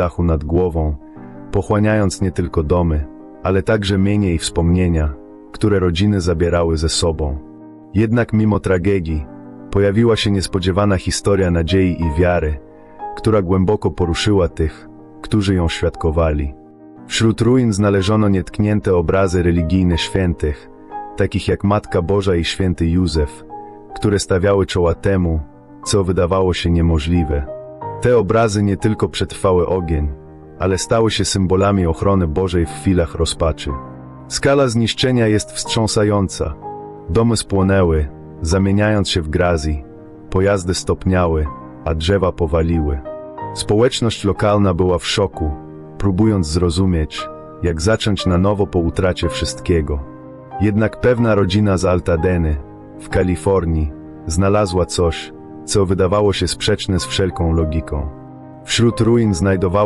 dachu nad głową, pochłaniając nie tylko domy, ale także mienie i wspomnienia, które rodziny zabierały ze sobą. Jednak mimo tragedii, pojawiła się niespodziewana historia nadziei i wiary, która głęboko poruszyła tych, którzy ją świadkowali. Wśród ruin znaleziono nietknięte obrazy religijne świętych, takich jak Matka Boża i święty Józef, które stawiały czoła temu, co wydawało się niemożliwe. Te obrazy nie tylko przetrwały ogień, ale stały się symbolami ochrony Bożej w chwilach rozpaczy. Skala zniszczenia jest wstrząsająca. Domy spłonęły, zamieniając się w grazi, pojazdy stopniały, a drzewa powaliły. Społeczność lokalna była w szoku, próbując zrozumieć, jak zacząć na nowo po utracie wszystkiego. Jednak pewna rodzina z Altadeny, w Kalifornii, znalazła coś, co wydawało się sprzeczne z wszelką logiką. Wśród ruin znajdowała